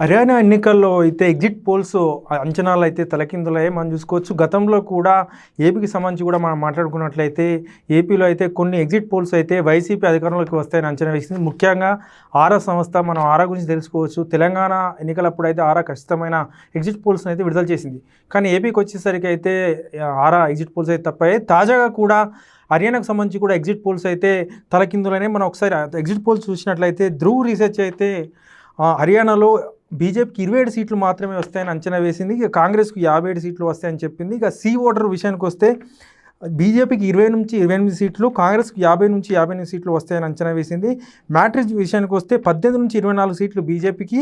హర్యానా ఎన్నికల్లో అయితే exit polls అంచనాలు అయితే తలకిందులయ్యాయి. మనం చూసుకోవచ్చు గతంలో కూడా ఏపీకి సంబంధించి కూడా మనం మాట్లాడుకున్నట్లయితే ఏపీలో అయితే కొన్ని ఎగ్జిట్ పోల్స్ అయితే వైసీపీ అధికారంలోకి వస్తాయని అంచనా వేసింది. ముఖ్యంగా ఆరా సంస్థ మనం ఆరా గురించి తెలుసుకోవచ్చు. తెలంగాణ ఎన్నికలప్పుడు అయితే ఆరా ఖచ్చితమైన ఎగ్జిట్ పోల్స్ అయితే విడుదల చేసింది. కానీ ఏపీకి వచ్చేసరికి అయితే ఆరా ఎగ్జిట్ పోల్స్ అయితే తప్పాయి తాజాగా కూడా హర్యానాకు సంబంధించి కూడా ఎగ్జిట్ పోల్స్ అయితే తలకిందులనే మనం ఒకసారి ఎగ్జిట్ పోల్స్ చూసినట్లయితే ధ్రువ్ రీసెర్చ్ అయితే హర్యానాలో బీజేపీకి ఇరవై ఏడు సీట్లు మాత్రమే వస్తాయని అంచనా వేసింది. ఇక కాంగ్రెస్కు యాభై ఏడు సీట్లు వస్తాయని చెప్పింది. ఇక సి ఓటర్ విషయానికి వస్తే బీజేపీకి ఇరవై నుంచి ఇరవై ఎనిమిది సీట్లు కాంగ్రెస్కి యాభై నుంచి యాభై ఎనిమిది సీట్లు వస్తాయని అంచనా వేసింది. మ్యాట్రిక్స్ విషయానికి వస్తే పద్దెనిమిది నుంచి ఇరవై నాలుగు సీట్లు బీజేపీకి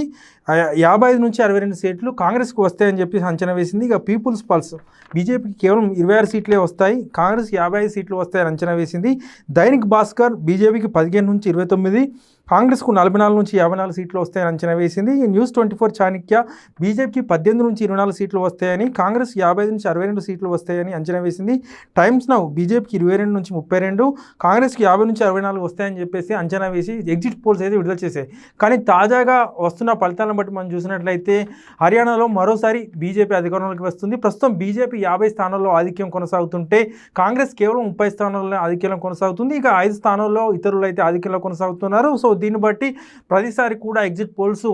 యాభై ఐదు నుంచి అరవై రెండు సీట్లు కాంగ్రెస్కి వస్తాయని చెప్పి అంచనా వేసింది. ఇక పీపుల్స్ పల్స్ బీజేపీకి కేవలం ఇరవై ఆరు సీట్లే వస్తాయి. కాంగ్రెస్కి యాభై ఐదు సీట్లు వస్తాయని అంచనా వేసింది. దైనిక్ భాస్కర్ బీజేపీకి పదిహేను నుంచి ఇరవై తొమ్మిది కాంగ్రెస్కు నలభై నాలుగు నుంచి యాభై నాలుగు సీట్లు వస్తాయని అంచనా వేసింది. ఈ న్యూస్ ట్వంటీ ఫోర్ చాణక్య బీజేపీకి పద్దెనిమిది నుంచి ఇరవై నాలుగు సీట్లు వస్తాయని కాంగ్రెస్ యాభై నుంచి అరవై రెండు సీట్లు వస్తాయని అంచనా వేసింది. టైమ్స్ నౌ బీజేపీకి ఇరవై రెండు నుంచి ముప్పై రెండు కాంగ్రెస్కి యాభై నుంచి అరవై నాలుగు వస్తాయని చెప్పేసి అంచనా వేసి ఎగ్జిట్ పోల్స్ అయితే విడుదల చేశాయి. కానీ తాజాగా వస్తున్న ఫలితాలను బట్టి మనం చూసినట్లయితే హర్యానాలో మరోసారి బీజేపీ అధికారంలోకి వస్తుంది. ప్రస్తుతం బీజేపీ యాభై స్థానాల్లో ఆధిక్యం కొనసాగుతుంటే కాంగ్రెస్ కేవలం ముప్పై స్థానాల్లో ఆధిక్యంలో కొనసాగుతుంది. ఇక ఐదు స్థానాల్లో ఇతరులు అయితే ఆధిక్యంలో కొనసాగుతున్నారు. సో దీన్ని బట్టి ప్రతిసారి కూడా ఎగ్జిట్ పోల్స్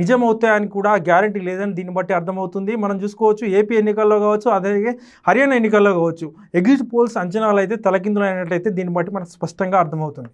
నిజమవుతాయని కూడా గ్యారంటీ లేదని దీన్ని బట్టి అర్థమవుతుంది. మనం చూసుకోవచ్చు ఏపీ ఎన్నికల్లో కావచ్చు అదే హర్యానా ఎన్నికల్లో కావచ్చు ఎగ్జిట్ పోల్స్ అంచనాలు అయితే తలకిందులైనట్లయితే దీన్ని బట్టి మనకు స్పష్టంగా అర్థమవుతుంది.